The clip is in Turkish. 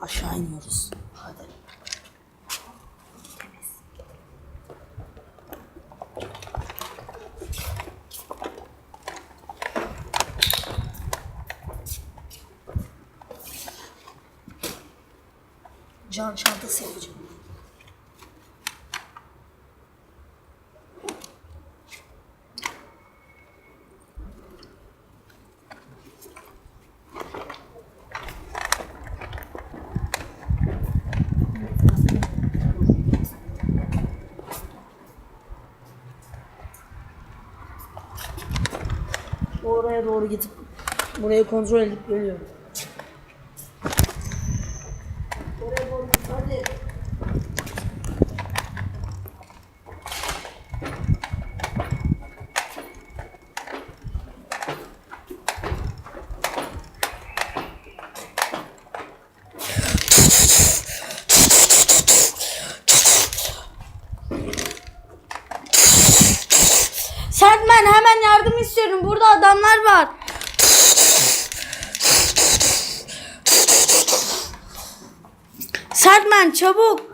Aşağı iniyoruz. Hadi. Can çantası yapacağım. Oraya doğru gidip burayı kontrol edip geliyorum. Oraya doğru git hadi. Sertmen hemen yardım istiyorum. Burada adamlar var. Sertmen çabuk.